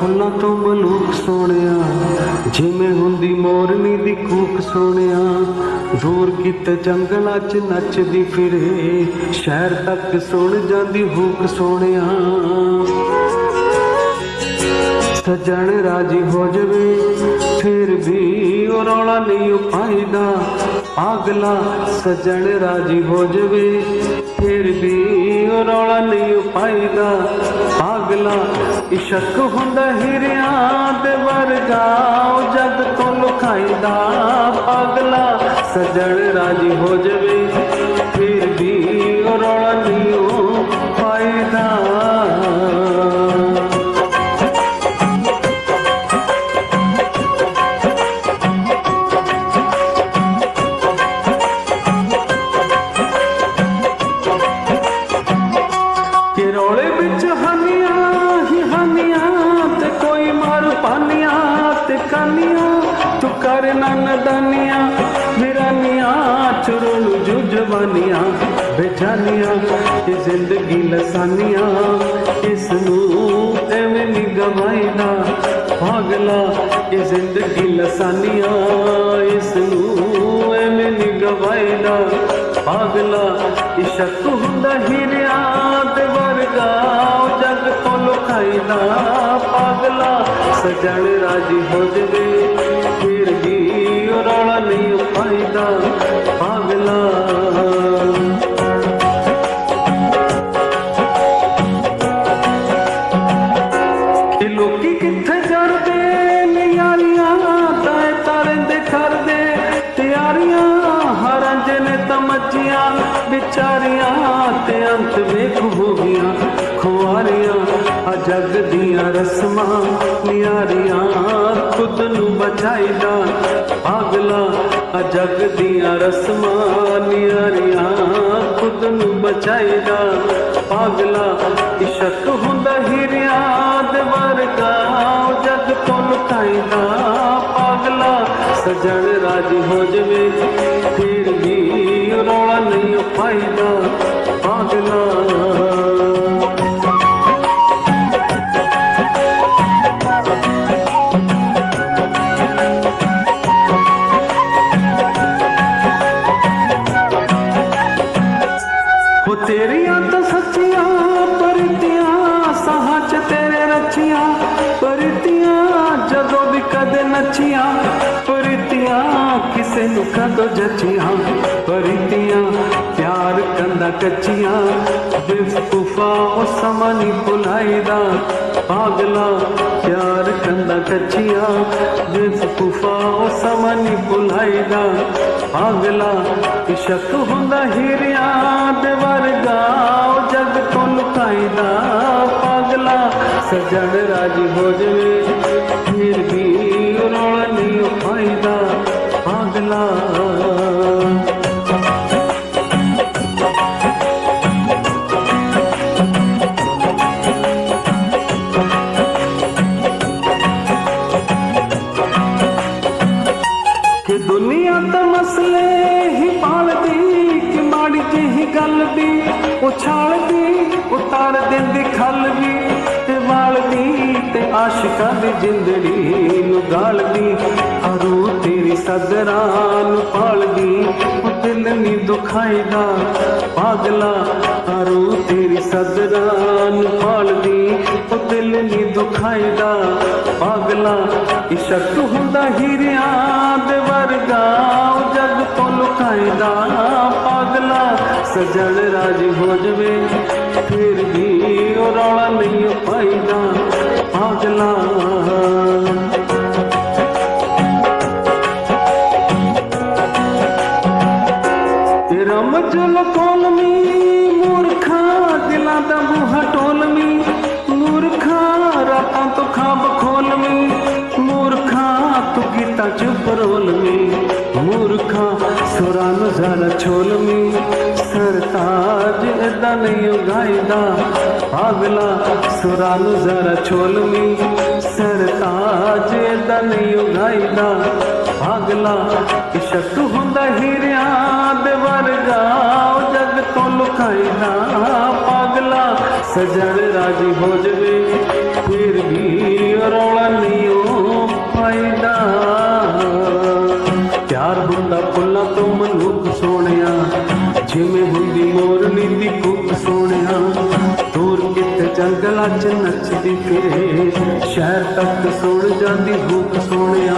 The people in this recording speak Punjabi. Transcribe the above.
ਫੁੱਲਾਂ ਤੋਂ ਮਲੂਕ ਸੋਹਣਿਆ, ਜਿਵੇਂ ਹੁੰਦੀ ਮੋਰਨੀ ਦੀ ਕੂਕ ਸੋਹਣਿਆ। ਦੂਰ ਕਿਤੇ ਜੰਗਲਾਂ 'ਚ ਨੱਚਦੀ ਫਿਰੇ, ਸ਼ਹਿਰ ਤੱਕ ਸੁਣ ਜਾਂਦੀ ਹੂਕ ਸੋਹਣਿਆ। ਸਜਣ ਰਾਜੀ ਹੋ ਜਵੇ, ਫਿਰ ਵੀ ਉਹ ਰੌਲਾ ਨਹੀਂ ਪਾਈਦਾ। ਅਗਲਾ ਸਜਣ ਰਾਜੀ ਹੋ ਜਵੇ, ਫਿਰ ਵੀ ਉਹ ਰੌਲਾ ਨਹੀਂ ਉਹ ਪਾਈਦਾ ਅਗਲਾ ਇਸ਼ਕ ਹੁੰਦਾ ਹਿਰਿਆਂ ਦੇ ਵਰਗਾ, ਉਹ ਜਗ ਤੋਂ ਲੁਕਾਈਦਾ। ਅਗਲਾ ਸਜਣ ਰਾਜੀ ਹੋ ਜਵੇ, ਫਿਰ ਵੀ ਰੌਲਾ ਨਹੀਂ ਉਹ ਪਾਈਦਾ। ਤੂੰ ਕਰ ਨਾ ਨਦਾਨੀਆਂ ਵਿਰਾਨੀਆਂ ਚੁਰਲ ਜੁਜਵਾਨੀਆਂ ਬੇਚਾਨੀਆਂ ਇਹ ਜ਼ਿੰਦਗੀ ਲਸਾਨੀਆਂ, ਇਸ ਨੂੰ ਐਵੇਂ ਨਹੀਂ ਗਵਾਈਦਾ। ਪਾਗਲਾ, ਇਹ ਜ਼ਿੰਦਗੀ ਲਸਾਨੀਆਂ, ਇਸ ਨੂੰ ਐਵੇਂ ਨਹੀਂ ਗਵਾਈਦਾ। ਪਾਗਲਾ ਇਸ਼ਕ ਹੁੰਦਾ ਹੀਰਿਆਂ ਦੇ ਵਰਗਾ ਉਹ ਜਗ ਤੋਂ ਪਾਗਲਾ, ਸਜਣ ਰਾਜੀ ਹੋ ਜਵੇ, ਫਿਰ ਵੀ ਰੌਲਾ ਨਹੀਂ ਉਹ ਪਾਗਲਾ। ਲੋਕੀ ਕਿੱਥੇ ਜਰਦੇ ਨਿਆਰੀਆਂ ਤਾਏ ਤਾਰੇ ਦੇ ਕਰਦੇ ਤਿਆਰੀਆਂ ਹਰਾਂ ਜਨੇ ਤਮੱਜੀਆਂ ਵਿਚਾਰੀਆਂ ਤੇ ਰਸਮਾਂ ਨਿਆਰੀਆਂ, ਖੁਦ ਨੂੰ ਬਚਾਈਦਾ ਪਾਗਲਾ, ਆ ਜਗ ਦੀਆਂ ਰਸਮਾਂ ਨਿਆਰੀਆਂ, ਖੁਦ ਨੂੰ ਬਚਾਈਦਾ ਪਾਗਲਾ, ਇਸ਼ਕ ਹੁੰਦਾ ਹੀਰਿਆਂ ਦੇ ਵਰਗਾ ਜਗ ਤੋਂ ਲੁਕਾਈਦਾ ਪਾਗਲਾ, ਸਜਣ ਰਾਜੀ ਹੋ ਜਵੇ, ਫਿਰ ਵੀ ਉਹ ਰੌਲਾ ਨਹੀਂ ਪਾਈਦਾ, ਪਾਗਲਾ ਤੇਰੀਆਂ ਤਾਂ ਸੱਚੀਆਂ ਪਰਤੀਆਂ, ਸਾਹਾਂ ਚ ਤੇਰੇ ਰੱਖੀਆਂ ਪਰਤੀਆਂ ਜਦੋਂ ਵੀ ਕਦੇ ਨੱਚੀਆਂ, ਪਰਤੀਆਂ ਕਿਸੇ ਨੂੰ ਕਦੋਂ ਜੱਚੀਆਂ, ਪਰਤੀਆਂ ਪਿਆਰ ਕੰਦਾ ਕੱਚੀਆਂ, ਬੇਵਕੂਫਾ ਉਹ ਸਮਾਂ ਨਹੀਂ ਭੁਲਾਈਦਾ। ਪਾਗਲਾ ਪਿਆਰ ਕੰਦਾ ਕੱਚੀਆਂ, ਬੇਵਕੂਫਾ ਉਹ ਸਮਾਂ ਨਹੀਂ ਭੁਲਾਈਦਾ। ਪਾਗਲਾ ਇਸ਼ਕ ਹੁੰਦਾ ਹੀਰਿਆਂ ਦੇ ਵਰਗਾ, ਉਹ ਜਗ ਤੋਂ ਲੁਕਾਈਦਾ। ਪਾਗਲਾ ਸਜਣ ਰਾਜੀ ਹੋ ਜਵੇ, ਫਿਰ ਵੀ ਜਿਹੀ ਗੱਲ ਉਛਾਲਦੀ ਉਤਾਰ ਦਿੰਦੀ ਖਲ ਵੀ ਤੇ ਵਾਲਦੀ ਤੇ ਆਸ਼ਿਕਾਂ ਦੀ ਜਿੰਦੜੀ ਨੂੰ ਗਾਲਦੀ। ਹਰੂ ਤੇਰੀ ਸਦਰਾਂ ਨੂੰ ਪਾਲਦੀ, ਉਹ ਦਿਲ ਨਹੀਂ ਦੁਖਾਈਦਾ, ਪਾਗਲਾ। ਹਰੂ ਤੇਰੀ ਸਦਰਾਂ ਨੂੰ ਪਾਲਦੀ, ਉਹ ਦਿਲ ਨਹੀਂ ਦੁਖਾਈਦਾ, ਪਾਗਲਾ। ਇਸ਼ਕ ਹੁੰਦਾ ਹੀਰਿਆਂ ਦੇ ਵਰਗਾ ਜਗ ਤੋਂ ਲੁਕਾਈਦਾ ਪਾਗਲਾ ਸਜਣ ਰਾਜੀ ਹੋ ਜਵੇ ਫਿਰ ਵੀ ਉਹ ਰੌਲਾ ਨਹੀਂ ਉਹ ਪਾਈਦਾ ਪਾਗਲਾ ਤੇਰਾ ਮਜਲ ਕੋਲਮੀ ਮੂਰਖਾ ਦਿਲਾਂ ਦਾ ਬੂਹਾ ਟੋਲਮੀ ਮੂਰਖਾ ਰਾਤਾਂ ਤੋਂ ਖਾਬ ਖੋਲਮੀ ਮੂਰਖਾ ਤੂੰ ਕੀਤਾ ਚੁੱਪ ਰੋਲਮੀ ਸੁਰਾਂ ਨੂੰ ਜ਼ਰਾ ਛੋਲਮੀ ਸਰਤਾਜ ਏਦਾਂ ਨਹੀਂ ਉਗਾਈਦਾ। ਪਾਗਲਾ ਸੁਰਾਂ ਨੂੰ ਜ਼ਰਾ ਛੋਲਮੀ ਸਰਤਾਜ ਏਦਾਂ ਨਹੀਂ ਪਾਗਲਾ ਇਸ਼ਕ ਹੁੰਦਾ ਹੀਰਿਆਂ ਦੇ ਵਰਗਾ ਜਗ ਤੋਂ ਲੁਕਾਈਦਾ। ਪਾਗਲਾ ਸਜਣ ਰਾਜੀ ਹੋ ਜਵੇ। ਨੱਚ ਨੱਚਦੀ ਫਿਰੇ ਸ਼ਹਿਰ ਤੱਕ ਸੁਣ ਜਾਂਦੀ ਹੂਕ ਸੁਣਿਆ।